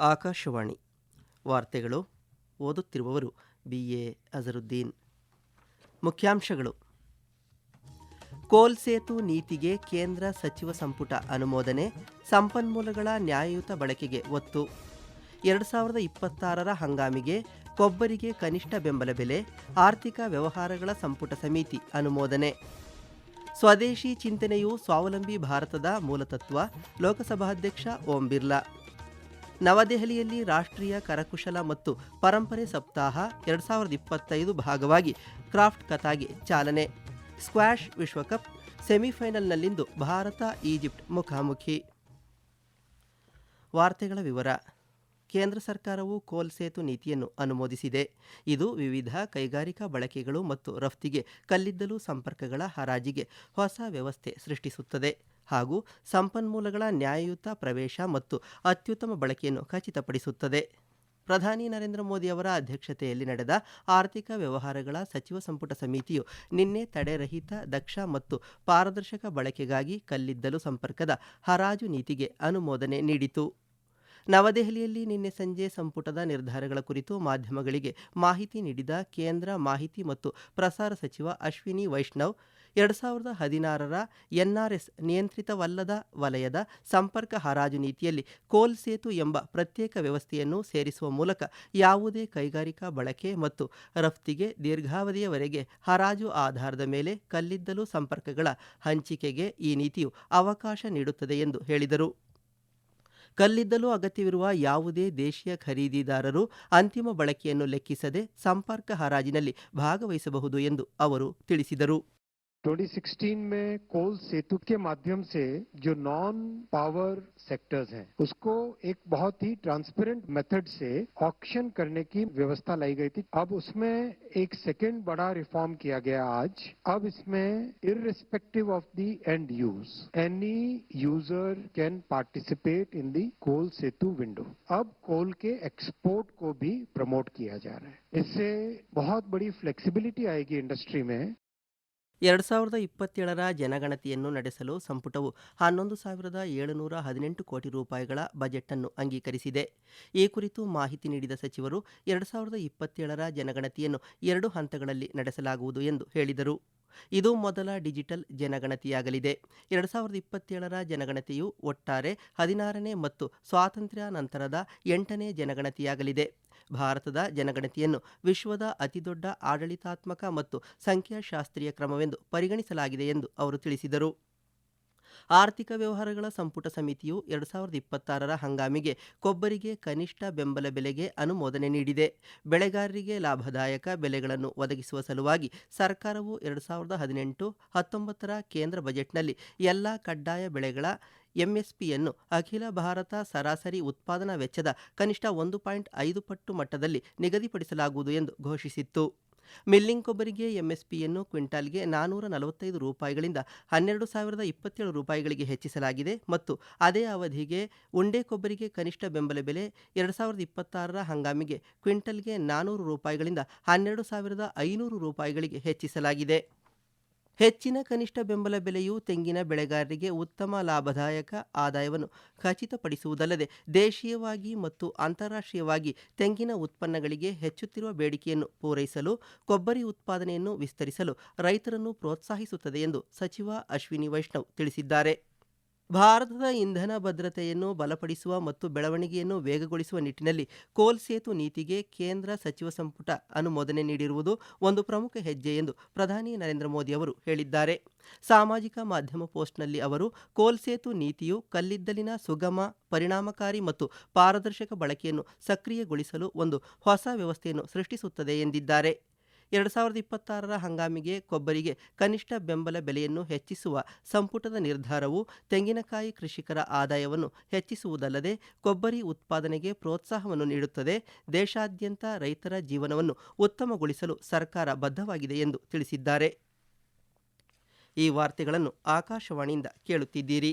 ಆಕಾಶವಾಣಿ ವಾರ್ತೆಗಳು ಓದುತ್ತಿರುವವರು B. A. Azharuddin. ಮುಖ್ಯಾಂಶಗಳು. ಕೋಲ್ ಸೇತು ನೀತಿಗೆ ಕೇಂದ್ರ ಸಚಿವ ಸಂಪುಟ ಅನುಮೋದನೆ, ಸಂಪನ್ಮೂಲಗಳ ನ್ಯಾಯಯುತ ಬಳಕೆಗೆ ಒತ್ತು. ಎರಡು ಸಾವಿರದ ಇಪ್ಪತ್ತಾರರ ಹಂಗಾಮಿಗೆ ಕೊಬ್ಬರಿಗೆ ಕನಿಷ್ಠ ಬೆಂಬಲ ಬೆಲೆ, ಆರ್ಥಿಕ ವ್ಯವಹಾರಗಳ ಸಂಪುಟ ಸಮಿತಿ ಅನುಮೋದನೆ. ಸ್ವದೇಶಿ ಚಿಂತನೆಯು ಸ್ವಾವಲಂಬಿ ಭಾರತದ ಮೂಲತತ್ವ, ಲೋಕಸಭಾಧ್ಯಕ್ಷ ಓಂ ಬಿರ್ಲಾ. ನವದೆಹಲಿಯಲ್ಲಿ ರಾಷ್ಟ್ರೀಯ ಕರಕುಶಲ ಮತ್ತು ಪರಂಪರೆ ಸಪ್ತಾಹ ಎರಡು ಸಾವಿರದ ಇಪ್ಪತ್ತೈದು ಭಾಗವಾಗಿ ಕ್ರಾಫ್ಟ್ ಕಥಾಗೆ ಚಾಲನೆ. ಸ್ಕ್ವಾಷ್ ವಿಶ್ವಕಪ್ ಸೆಮಿಫೈನಲ್ನಲ್ಲಿಂದು ಭಾರತ, ಈಜಿಪ್ಟ್ ಮುಖಾಮುಖಿ. ವಾರ್ತೆಗಳ ವಿವರ. ಕೇಂದ್ರ ಸರ್ಕಾರವು ಕೋಲ್ ಸೇತು ನೀತಿಯನ್ನು ಅನುಮೋದಿಸಿದೆ. ಇದು ವಿವಿಧ ಕೈಗಾರಿಕಾ ಬಳಕೆಗಳು ಮತ್ತು ರಫ್ತಿಗೆ ಕಲ್ಲಿದ್ದಲು ಸಂಪರ್ಕಗಳ ಹರಾಜಿಗೆ ಹೊಸ ವ್ಯವಸ್ಥೆ ಸೃಷ್ಟಿಸುತ್ತದೆ. ಹಾಗೂ ಸಂಪನ್ಮೂಲಗಳ ನ್ಯಾಯಯುತ ಪ್ರವೇಶ ಮತ್ತು ಅತ್ಯುತ್ತಮ ಬಳಕೆಯನ್ನು ಖಚಿತಪಡಿಸುತ್ತದೆ. ಪ್ರಧಾನಿ ನರೇಂದ್ರ ಮೋದಿ ಅವರ ಅಧ್ಯಕ್ಷತೆಯಲ್ಲಿ ನಡೆದ ಆರ್ಥಿಕ ವ್ಯವಹಾರಗಳ ಸಚಿವ ಸಂಪುಟ ಸಮಿತಿಯು ನಿನ್ನೆ ತಡೆರಹಿತ, ದಕ್ಷ ಮತ್ತು ಪಾರದರ್ಶಕ ಬಳಕೆಗಾಗಿ ಕಲ್ಲಿದ್ದಲು ಸಂಪರ್ಕದ ಹರಾಜು ನೀತಿಗೆ ಅನುಮೋದನೆ ನೀಡಿತು. ನವದೆಹಲಿಯಲ್ಲಿ ನಿನ್ನೆ ಸಂಜೆ ಸಂಪುಟದ ನಿರ್ಧಾರಗಳ ಕುರಿತು ಮಾಧ್ಯಮಗಳಿಗೆ ಮಾಹಿತಿ ನೀಡಿದ ಕೇಂದ್ರ ಮಾಹಿತಿ ಮತ್ತು ಪ್ರಸಾರ ಸಚಿವ ಅಶ್ವಿನಿ ವೈಷ್ಣವ್, ಎರಡು ಸಾವಿರದ ಹದಿನಾರರ ಎನ್ಆರ್ಎಸ್ ನಿಯಂತ್ರಿತವಲ್ಲದ ವಲಯದ ಸಂಪರ್ಕ ಹರಾಜು ನೀತಿಯಲ್ಲಿ ಕೋಲ್ ಸೇತು ಎಂಬ ಪ್ರತ್ಯೇಕ ವ್ಯವಸ್ಥೆಯನ್ನು ಸೇರಿಸುವ ಮೂಲಕ ಯಾವುದೇ ಕೈಗಾರಿಕಾ ಬಳಕೆ ಮತ್ತು ರಫ್ತಿಗೆ ದೀರ್ಘಾವಧಿಯವರೆಗೆ ಹರಾಜು ಆಧಾರದ ಮೇಲೆ ಕಲ್ಲಿದ್ದಲು ಸಂಪರ್ಕಗಳ ಹಂಚಿಕೆಗೆ ಈ ನೀತಿಯು ಅವಕಾಶ ನೀಡುತ್ತದೆ ಎಂದು ಹೇಳಿದರು. ಕಲ್ಲಿದ್ದಲು ಅಗತ್ಯವಿರುವ ಯಾವುದೇ ದೇಶೀಯ ಖರೀದಿದಾರರು ಅಂತಿಮ ಬಳಕೆಯನ್ನು ಲೆಕ್ಕಿಸದೆ ಸಂಪರ್ಕ ಹರಾಜಿನಲ್ಲಿ ಭಾಗವಹಿಸಬಹುದು ಎಂದು ಅವರು ತಿಳಿಸಿದರು. 2016 में कोल सेतु के माध्यम से जो नॉन पावर सेक्टर्स हैं, उसको एक बहुत ही ट्रांसपेरेंट मेथड से ऑक्शन करने की व्यवस्था लाई गई थी। अब उसमें एक सेकेंड बड़ा रिफॉर्म किया गया आज। अब इसमें irrespective of the end use any user can participate in the coal Setu window अब कोल के एक्सपोर्ट को भी प्रमोट किया जा रहा है। इससे बहुत बड़ी फ्लेक्सिबिलिटी आएगी इंडस्ट्री में। ಎರಡು ಸಾವಿರದ ಇಪ್ಪತ್ತೇಳರ ಜನಗಣತಿಯನ್ನು ನಡೆಸಲು ಸಂಪುಟವು ಹನ್ನೊಂದು ಸಾವಿರದ ಏಳುನೂರ ಹದಿನೆಂಟು ಕೋಟಿ ರೂಪಾಯಿಗಳ ಬಜೆಟ್ ಅನ್ನು ಅಂಗೀಕರಿಸಿದೆ. ಈ ಕುರಿತು ಮಾಹಿತಿ ನೀಡಿದ ಸಚಿವರು, ಎರಡು ಸಾವಿರದ ಇಪ್ಪತ್ತೇಳರ ಜನಗಣತಿಯನ್ನು ಎರಡು ಹಂತಗಳಲ್ಲಿ ನಡೆಸಲಾಗುವುದು ಎಂದು ಹೇಳಿದರು. ಇದು ಮೊದಲ ಡಿಜಿಟಲ್ ಜನಗಣತಿಯಾಗಲಿದೆ. ಎರಡು ಸಾವಿರದ ಇಪ್ಪತ್ತೇಳರ ಜನಗಣತಿಯು ಒಟ್ಟಾರೆ ಹದಿನಾರನೇ ಮತ್ತು ಸ್ವಾತಂತ್ರ್ಯ ನಂತರದ ಎಂಟನೇ ಜನಗಣತಿಯಾಗಲಿದೆ. ಭಾರತದ ಜನಗಣತಿಯನ್ನು ವಿಶ್ವದ ಅತಿದೊಡ್ಡ ಆಡಳಿತಾತ್ಮಕ ಮತ್ತು ಸಂಖ್ಯಾಶಾಸ್ತ್ರೀಯ ಕ್ರಮವೆಂದು ಪರಿಗಣಿಸಲಾಗಿದೆ ಎಂದು ಅವರು ತಿಳಿಸಿದರು. ಆರ್ಥಿಕ ವ್ಯವಹಾರಗಳ ಸಂಪುಟ ಸಮಿತಿಯು ಎರಡು ಸಾವಿರದ ಇಪ್ಪತ್ತಾರರ ಹಂಗಾಮಿಗೆ ಕೊಬ್ಬರಿಗೆ ಕನಿಷ್ಠ ಬೆಂಬಲ ಬೆಲೆಗೆ ಅನುಮೋದನೆ ನೀಡಿದೆ. ಬೆಳೆಗಾರರಿಗೆ ಲಾಭದಾಯಕ ಬೆಲೆಗಳನ್ನು ಒದಗಿಸುವ ಸಲುವಾಗಿ ಸರ್ಕಾರವು ಎರಡು ಸಾವಿರದ ಹದಿನೆಂಟು ಹತ್ತೊಂಬತ್ತರ ಕೇಂದ್ರ ಬಜೆಟ್ನಲ್ಲಿ ಎಲ್ಲ ಕಡ್ಡಾಯ ಬೆಳೆಗಳ ಎಂಎಸ್ಪಿಯನ್ನು ಅಖಿಲ ಭಾರತ ಸರಾಸರಿ ಉತ್ಪಾದನಾ ವೆಚ್ಚದ ಕನಿಷ್ಠ ಒಂದು ಪಾಯಿಂಟ್ ಐದು ಪಟ್ಟು ಮಟ್ಟದಲ್ಲಿ ನಿಗದಿಪಡಿಸಲಾಗುವುದು ಎಂದು ಘೋಷಿಸಿತ್ತು. ಮಿಲ್ಲಿಂಗ್ ಕೊಬ್ಬರಿಗೆ ಎಂಎಸ್ಪಿಯನ್ನು ಕ್ವಿಂಟಾಲ್ಗೆ ನಾನೂರ ನಲವತ್ತೈದು ರೂಪಾಯಿಗಳಿಂದ ಹನ್ನೆರಡು ಸಾವಿರದ ಇಪ್ಪತ್ತೇಳು ರೂಪಾಯಿಗಳಿಗೆ ಹೆಚ್ಚಿಸಲಾಗಿದೆ ಮತ್ತು ಅದೇ ಅವಧಿಗೆ ಉಂಡೆ ಕೊಬ್ಬರಿಗೆ ಕನಿಷ್ಠ ಬೆಂಬಲ ಬೆಲೆ ಎರಡು ಸಾವಿರದ ಇಪ್ಪತ್ತಾರರ ಹಂಗಾಮಿಗೆ ಕ್ವಿಂಟಲ್ಗೆ ನಾನೂರು ರೂಪಾಯಿಗಳಿಂದ ಹನ್ನೆರಡು ಸಾವಿರದ ಐನೂರು ರೂಪಾಯಿಗಳಿಗೆ ಹೆಚ್ಚಿಸಲಾಗಿದೆ. ಹೆಚ್ಚಿನ ಕನಿಷ್ಠ ಬೆಂಬಲ ಬೆಲೆಯು ತೆಂಗಿನ ಬೆಳೆಗಾರರಿಗೆ ಉತ್ತಮ ಲಾಭದಾಯಕ ಆದಾಯವನ್ನು ಖಚಿತಪಡಿಸುವುದಲ್ಲದೆ ದೇಶೀಯವಾಗಿ ಮತ್ತು ಅಂತಾರಾಷ್ಟ್ರೀಯವಾಗಿ ತೆಂಗಿನ ಉತ್ಪನ್ನಗಳಿಗೆ ಹೆಚ್ಚುತ್ತಿರುವ ಬೇಡಿಕೆಯನ್ನು ಪೂರೈಸಲು, ಕೊಬ್ಬರಿ ಉತ್ಪಾದನೆಯನ್ನು ವಿಸ್ತರಿಸಲು ರೈತರನ್ನು ಪ್ರೋತ್ಸಾಹಿಸುತ್ತದೆ ಎಂದು ಸಚಿವ ಅಶ್ವಿನಿ ವೈಷ್ಣವ್ ತಿಳಿಸಿದ್ದಾರೆ. ಭಾರತದ ಇಂಧನ ಭದ್ರತೆಯನ್ನು ಬಲಪಡಿಸುವ ಮತ್ತು ಬೆಳವಣಿಗೆಯನ್ನು ವೇಗಗೊಳಿಸುವ ನಿಟ್ಟಿನಲ್ಲಿ ಕೋಲ್ ಸೇತು ನೀತಿಗೆ ಕೇಂದ್ರ ಸಚಿವ ಸಂಪುಟ ಅನುಮೋದನೆ ನೀಡಿರುವುದು ಒಂದು ಪ್ರಮುಖ ಹೆಜ್ಜೆ ಎಂದು ಪ್ರಧಾನಿ ನರೇಂದ್ರ ಮೋದಿ ಅವರು ಹೇಳಿದ್ದಾರೆ. ಸಾಮಾಜಿಕ ಮಾಧ್ಯಮ ಪೋಸ್ಟ್ನಲ್ಲಿ ಅವರು, ಕೋಲ್ ಸೇತು ನೀತಿಯು ಕಲ್ಲಿದ್ದಲಿನ ಸುಗಮ, ಪರಿಣಾಮಕಾರಿ ಮತ್ತು ಪಾರದರ್ಶಕ ಬಳಕೆಯನ್ನು ಸಕ್ರಿಯಗೊಳಿಸಲು ಒಂದು ಹೊಸ ವ್ಯವಸ್ಥೆಯನ್ನು ಸೃಷ್ಟಿಸುತ್ತದೆ ಎಂದಿದ್ದಾರೆ. ಎರಡು ಸಾವಿರದ ಇಪ್ಪತ್ತಾರರ ಹಂಗಾಮಿಗೆ ಕೊಬ್ಬರಿಗೆ ಕನಿಷ್ಠ ಬೆಂಬಲ ಬೆಲೆಯನ್ನು ಹೆಚ್ಚಿಸುವ ಸಂಪುಟದ ನಿರ್ಧಾರವು ತೆಂಗಿನಕಾಯಿ ಕೃಷಿಕರ ಆದಾಯವನ್ನು ಹೆಚ್ಚಿಸುವುದಲ್ಲದೆ ಕೊಬ್ಬರಿ ಉತ್ಪಾದನೆಗೆ ಪ್ರೋತ್ಸಾಹವನ್ನು ನೀಡುತ್ತದೆ. ದೇಶಾದ್ಯಂತ ರೈತರ ಜೀವನವನ್ನು ಉತ್ತಮಗೊಳಿಸಲು ಸರ್ಕಾರ ಬದ್ಧವಾಗಿದೆ ಎಂದು ತಿಳಿಸಿದ್ದಾರೆ. ಈ ವಾರ್ತೆಗಳನ್ನು ಆಕಾಶವಾಣಿಯಿಂದ ಕೇಳುತ್ತಿದ್ದೀರಿ.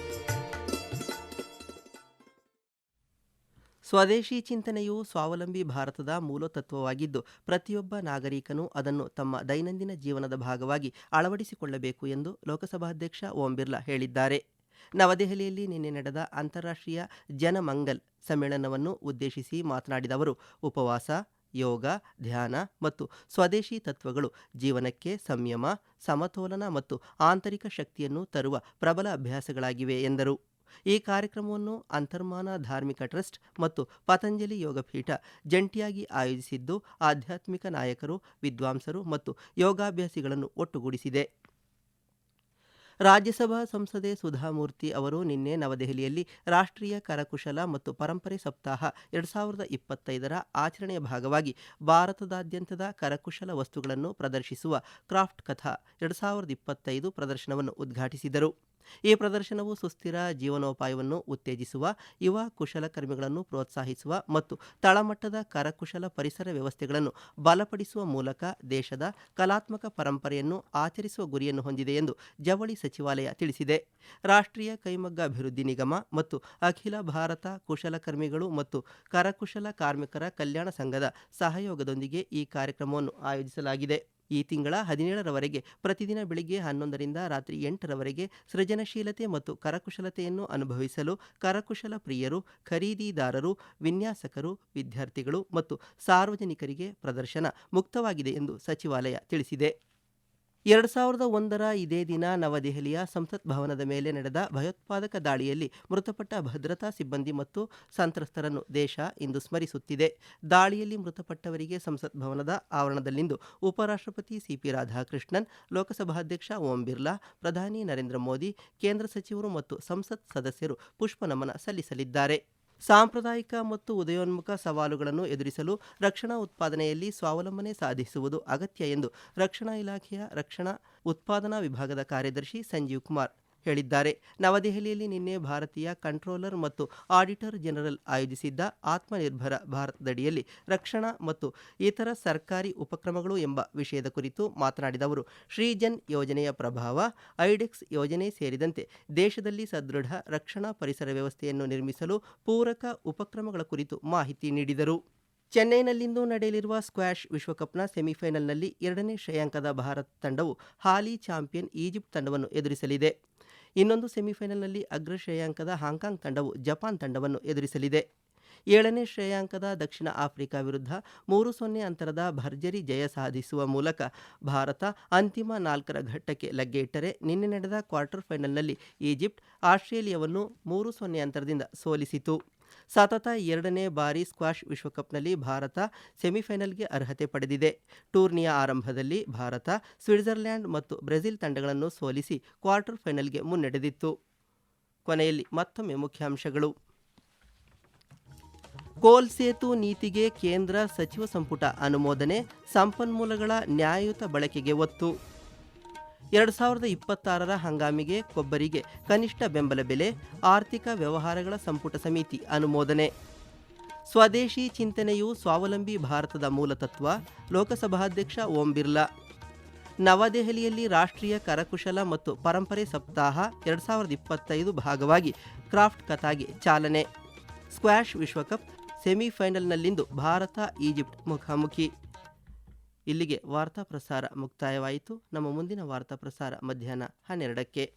ಸ್ವದೇಶಿ ಚಿಂತನೆಯು ಸ್ವಾವಲಂಬಿ ಭಾರತದ ಮೂಲತತ್ವವಾಗಿದ್ದು, ಪ್ರತಿಯೊಬ್ಬ ನಾಗರಿಕನು ಅದನ್ನು ತಮ್ಮ ದೈನಂದಿನ ಜೀವನದ ಭಾಗವಾಗಿ ಅಳವಡಿಸಿಕೊಳ್ಳಬೇಕು ಎಂದು ಲೋಕಸಭಾಧ್ಯಕ್ಷ ಓಂ ಬಿರ್ಲಾ ಹೇಳಿದ್ದಾರೆ. ನವದೆಹಲಿಯಲ್ಲಿ ನಿನ್ನೆ ನಡೆದ ಅಂತಾರಾಷ್ಟ್ರೀಯ ಜನಮಂಗಲ್ ಸಮ್ಮೇಳನವನ್ನು ಉದ್ದೇಶಿಸಿ ಮಾತನಾಡಿದ ಅವರು, ಉಪವಾಸ, ಯೋಗ, ಧ್ಯಾನ ಮತ್ತು ಸ್ವದೇಶಿ ತತ್ವಗಳು ಜೀವನಕ್ಕೆ ಸಂಯಮ, ಸಮತೋಲನ ಮತ್ತು ಆಂತರಿಕ ಶಕ್ತಿಯನ್ನು ತರುವ ಪ್ರಬಲ ಅಭ್ಯಾಸಗಳಾಗಿವೆ ಎಂದರು. ಈ ಕಾರ್ಯಕ್ರಮವನ್ನು ಅಂತರ್ಮಾನ ಧಾರ್ಮಿಕ ಟ್ರಸ್ಟ್ ಮತ್ತು ಪತಂಜಲಿ ಯೋಗಪೀಠ ಜಂಟಿಯಾಗಿ ಆಯೋಜಿಸಿದ್ದು ಆಧ್ಯಾತ್ಮಿಕ ನಾಯಕರು, ವಿದ್ವಾಂಸರು ಮತ್ತು ಯೋಗಾಭ್ಯಾಸಿಗಳನ್ನು ಒಟ್ಟುಗೂಡಿಸಿದೆ. ರಾಜ್ಯಸಭಾ ಸಂಸದೆ ಸುಧಾಮೂರ್ತಿ ಅವರು ನಿನ್ನೆ ನವದೆಹಲಿಯಲ್ಲಿ ರಾಷ್ಟ್ರೀಯ ಕರಕುಶಲ ಮತ್ತು ಪರಂಪರೆ ಸಪ್ತಾಹ ಎರಡು ಸಾವಿರದ ಇಪ್ಪತ್ತೈದರ ಆಚರಣೆಯ ಭಾಗವಾಗಿ ಭಾರತದಾದ್ಯಂತದ ಕರಕುಶಲ ವಸ್ತುಗಳನ್ನು ಪ್ರದರ್ಶಿಸುವ ಕ್ರಾಫ್ಟ್ ಕಥಾ ಎರಡು ಸಾವಿರದ ಇಪ್ಪತ್ತೈದು ಪ್ರದರ್ಶನವನ್ನು ಉದ್ಘಾಟಿಸಿದರು. ಈ ಪ್ರದರ್ಶನವು ಸುಸ್ಥಿರ ಜೀವನೋಪಾಯವನ್ನು ಉತ್ತೇಜಿಸುವ, ಯುವ ಕುಶಲಕರ್ಮಿಗಳನ್ನು ಪ್ರೋತ್ಸಾಹಿಸುವ ಮತ್ತು ತಳಮಟ್ಟದ ಕರಕುಶಲ ಪರಿಸರ ವ್ಯವಸ್ಥೆಗಳನ್ನು ಬಲಪಡಿಸುವ ಮೂಲಕ ದೇಶದ ಕಲಾತ್ಮಕ ಪರಂಪರೆಯನ್ನು ಆಚರಿಸುವ ಗುರಿಯನ್ನು ಹೊಂದಿದೆ ಎಂದು ಜವಳಿ ಸಚಿವಾಲಯ ತಿಳಿಸಿದೆ. ರಾಷ್ಟ್ರೀಯ ಕೈಮಗ್ಗ ಅಭಿವೃದ್ಧಿ ನಿಗಮ ಮತ್ತು ಅಖಿಲ ಭಾರತ ಕುಶಲಕರ್ಮಿಗಳು ಮತ್ತು ಕರಕುಶಲ ಕಾರ್ಮಿಕರ ಕಲ್ಯಾಣ ಸಂಘದ ಸಹಯೋಗದೊಂದಿಗೆ ಈ ಕಾರ್ಯಕ್ರಮವನ್ನು ಆಯೋಜಿಸಲಾಗಿದೆ. ಈ ತಿಂಗಳ ಹದಿನೇಳರವರೆಗೆ ಪ್ರತಿದಿನ ಬೆಳಿಗ್ಗೆ ಹನ್ನೊಂದರಿಂದ ರಾತ್ರಿ ಎಂಟರವರೆಗೆ ಸೃಜನಶೀಲತೆ ಮತ್ತು ಕರಕುಶಲತೆಯನ್ನು ಅನುಭವಿಸಲು ಕರಕುಶಲ ಪ್ರಿಯರು, ಖರೀದಿದಾರರು, ವಿನ್ಯಾಸಕರು, ವಿದ್ಯಾರ್ಥಿಗಳು ಮತ್ತು ಸಾರ್ವಜನಿಕರಿಗೆ ಪ್ರದರ್ಶನ ಮುಕ್ತವಾಗಿದೆ ಎಂದು ಸಚಿವಾಲಯ ತಿಳಿಸಿದೆ. ಎರಡು ಸಾವಿರದ ಒಂದರ ಇದೇ ದಿನ ನವದೆಹಲಿಯ ಸಂಸತ್ ಭವನದ ಮೇಲೆ ನಡೆದ ಭಯೋತ್ಪಾದಕ ದಾಳಿಯಲ್ಲಿ ಮೃತಪಟ್ಟ ಭದ್ರತಾ ಸಿಬ್ಬಂದಿ ಮತ್ತು ಸಂತ್ರಸ್ತರನ್ನು ದೇಶ ಇಂದು ಸ್ಮರಿಸುತ್ತಿದೆ. ದಾಳಿಯಲ್ಲಿ ಮೃತಪಟ್ಟವರಿಗೆ ಸಂಸತ್ ಭವನದ ಆವರಣದಲ್ಲಿಂದು ಉಪರಾಷ್ಟ್ರಪತಿ ಸಿಪಿ ರಾಧಾಕೃಷ್ಣನ್ ಲೋಕಸಭಾಧ್ಯಕ್ಷ ಓಂ ಬಿರ್ಲಾ, ಪ್ರಧಾನಿ ನರೇಂದ್ರ ಮೋದಿ, ಕೇಂದ್ರ ಸಚಿವರು ಮತ್ತು ಸಂಸತ್ ಸದಸ್ಯರು ಪುಷ್ಪನಮನ ಸಲ್ಲಿಸಲಿದ್ದಾರೆ. ಸಾಂಪ್ರದಾಯಿಕ ಮತ್ತು ಉದಯೋನ್ಮುಖ ಸವಾಲುಗಳನ್ನು ಎದುರಿಸಲು ರಕ್ಷಣಾ ಉತ್ಪಾದನೆಯಲ್ಲಿ ಸ್ವಾವಲಂಬನೆ ಸಾಧಿಸುವುದು ಅಗತ್ಯ ಎಂದು ರಕ್ಷಣಾ ಇಲಾಖೆಯ ರಕ್ಷಣಾ ಉತ್ಪಾದನಾ ವಿಭಾಗದ ಕಾರ್ಯದರ್ಶಿ ಸಂಜೀವ್ ಕುಮಾರ್ ಹೇಳಿದ್ದಾರೆ. ನವದೆಹಲಿಯಲ್ಲಿ ನಿನ್ನೆ ಭಾರತೀಯ ಕಂಟ್ರೋಲರ್ ಮತ್ತು ಆಡಿಟರ್ ಜನರಲ್ ಆಯೋಜಿಸಿದ್ದ ಆತ್ಮನಿರ್ಭರ ಭಾರತದಡಿಯಲ್ಲಿ ರಕ್ಷಣಾ ಮತ್ತು ಇತರ ಸರ್ಕಾರಿ ಉಪಕ್ರಮಗಳು ಎಂಬ ವಿಷಯದ ಕುರಿತು ಮಾತನಾಡಿದ ಅವರು, ಶ್ರೀಜನ್ ಯೋಜನೆಯ ಪ್ರಭಾವ, ಐಡೆಕ್ಸ್ ಯೋಜನೆ ಸೇರಿದಂತೆ ದೇಶದಲ್ಲಿ ಸದೃಢ ರಕ್ಷಣಾ ಪರಿಸರ ವ್ಯವಸ್ಥೆಯನ್ನು ನಿರ್ಮಿಸಲು ಪೂರಕ ಉಪಕ್ರಮಗಳ ಕುರಿತು ಮಾಹಿತಿ ನೀಡಿದರು. ಚೆನ್ನೈನಲ್ಲಿಂದು ನಡೆಯಲಿರುವ ಸ್ಕ್ವಾಷ್ ವಿಶ್ವಕಪ್ನ ಸೆಮಿಫೈನಲ್ನಲ್ಲಿ ಎರಡನೇ ಶ್ರೇಯಾಂಕದ ಭಾರತ ತಂಡವು ಹಾಲಿ ಚಾಂಪಿಯನ್ ಈಜಿಪ್ಟ್ ತಂಡವನ್ನು ಎದುರಿಸಲಿದೆ. ಇನ್ನೊಂದು ಸೆಮಿಫೈನಲ್ನಲ್ಲಿ ಅಗ್ರ ಶ್ರೇಯಾಂಕದ ಹಾಂಕಾಂಗ್ ತಂಡವು ಜಪಾನ್ ತಂಡವನ್ನು ಎದುರಿಸಲಿದೆ. ಏಳನೇ ಶ್ರೇಯಾಂಕದ ದಕ್ಷಿಣ ಆಫ್ರಿಕಾ ವಿರುದ್ಧ ಮೂರು ಸೊನ್ನೆ ಅಂತರದ ಭರ್ಜರಿ ಜಯ ಸಾಧಿಸುವ ಮೂಲಕ ಭಾರತ ಅಂತಿಮ ನಾಲ್ಕರ ಘಟ್ಟಕ್ಕೆ ಲಗ್ಗೆ ಇಟ್ಟರೆ ನಿನ್ನೆ ನಡೆದ ಕ್ವಾರ್ಟರ್ ಫೈನಲ್ನಲ್ಲಿ ಈಜಿಪ್ಟ್ ಆಸ್ಟ್ರೇಲಿಯಾವನ್ನು ಮೂರು ಸೊನ್ನೆ ಅಂತರದಿಂದ ಸೋಲಿಸಿತು. ಸತತ ಎರಡನೇ ಬಾರಿ ಸ್ಕ್ವಾಷ್ ವಿಶ್ವಕಪ್ನಲ್ಲಿ ಭಾರತ ಸೆಮಿಫೈನಲ್ಗೆ ಅರ್ಹತೆ ಪಡೆದಿದೆ. ಟೂರ್ನಿಯ ಆರಂಭದಲ್ಲಿ ಭಾರತ ಸ್ವಿಟ್ಜರ್ಲೆಂಡ್ ಮತ್ತು ಬ್ರೆಜಿಲ್ ತಂಡಗಳನ್ನು ಸೋಲಿಸಿ ಕ್ವಾರ್ಟರ್ ಫೈನಲ್ಗೆ ಮುನ್ನಡೆದಿತ್ತು. ಕೊನೆಯಲ್ಲಿ ಮತ್ತೊಮ್ಮೆ ಮುಖ್ಯಾಂಶಗಳು. ಕೋಲ್ ಸೇತು ನೀತಿಗೆ ಕೇಂದ್ರ ಸಚಿವ ಸಂಪುಟ ಅನುಮೋದನೆ, ಸಂಪನ್ಮೂಲಗಳ ನ್ಯಾಯಯುತ ಬಳಕೆಗೆ ಒತ್ತು. ಎರಡು ಸಾವಿರದ ಇಪ್ಪತ್ತಾರರ ಹಂಗಾಮಿಗೆ ಕೊಬ್ಬರಿಗೆ ಕನಿಷ್ಠ ಬೆಂಬಲ ಬೆಲೆ, ಆರ್ಥಿಕ ವ್ಯವಹಾರಗಳ ಸಂಪುಟ ಸಮಿತಿ ಅನುಮೋದನೆ. ಸ್ವದೇಶಿ ಚಿಂತನೆಯು ಸ್ವಾವಲಂಬಿ ಭಾರತದ ಮೂಲತತ್ವ, ಲೋಕಸಭಾಧ್ಯಕ್ಷ ಓಂ ಬಿರ್ಲಾ. ನವದೆಹಲಿಯಲ್ಲಿ ರಾಷ್ಟ್ರೀಯ ಕರಕುಶಲ ಮತ್ತು ಪರಂಪರೆ ಸಪ್ತಾಹ ಎರಡು ಸಾವಿರದ ಇಪ್ಪತ್ತೈದು ಭಾಗವಾಗಿ ಕ್ರಾಫ್ಟ್ ಕಥಾಗೆ ಚಾಲನೆ. ಸ್ಕ್ವಾಷ್ ವಿಶ್ವಕಪ್ ಸೆಮಿಫೈನಲ್ನಲ್ಲಿಂದು ಭಾರತ ಈಜಿಪ್ಟ್ ಮುಖಾಮುಖಿ. ಇಲ್ಲಿಗೆ ವಾರ್ತಾ ಪ್ರಸಾರ ಮುಕ್ತಾಯವಾಯಿತು. ನಮ್ಮ ಮುಂದಿನ ವಾರ್ತಾ ಪ್ರಸಾರ ಮಧ್ಯಾಹ್ನ ಹನ್ನೆರಡಕ್ಕೆ.